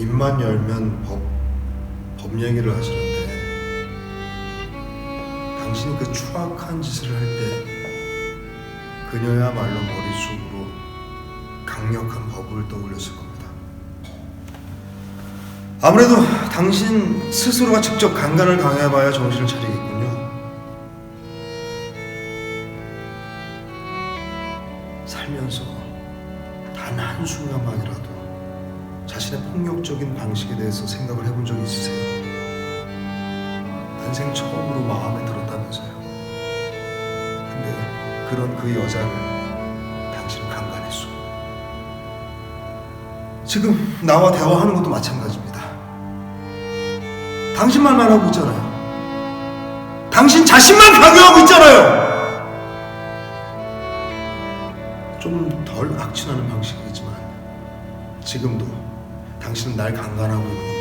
입만 열면 법, 법 얘기를 하시는데 당신이 그 추악한 짓을 할 때 그녀야말로 머릿속으로 강력한 법을 떠올렸을 겁니다. 아무래도 당신 스스로가 직접 강간을 당해봐야 정신을 차리겠군요. 살면서 단 한순간만이라도 자신의 폭력적인 방식에 대해서 생각을 해본 적 있으세요? 난생 처음으로 마음에 들었다면서요. 근데 그런 그 여자를 당신은 강간했어. 지금 나와 대화하는 것도 마찬가지입니다. 당신 말만 하고 있잖아요. 당신 자신만 강요하고 있잖아요. 좀 덜 악취나는 방식이지만 지금도 당신은 날 강간하고 있는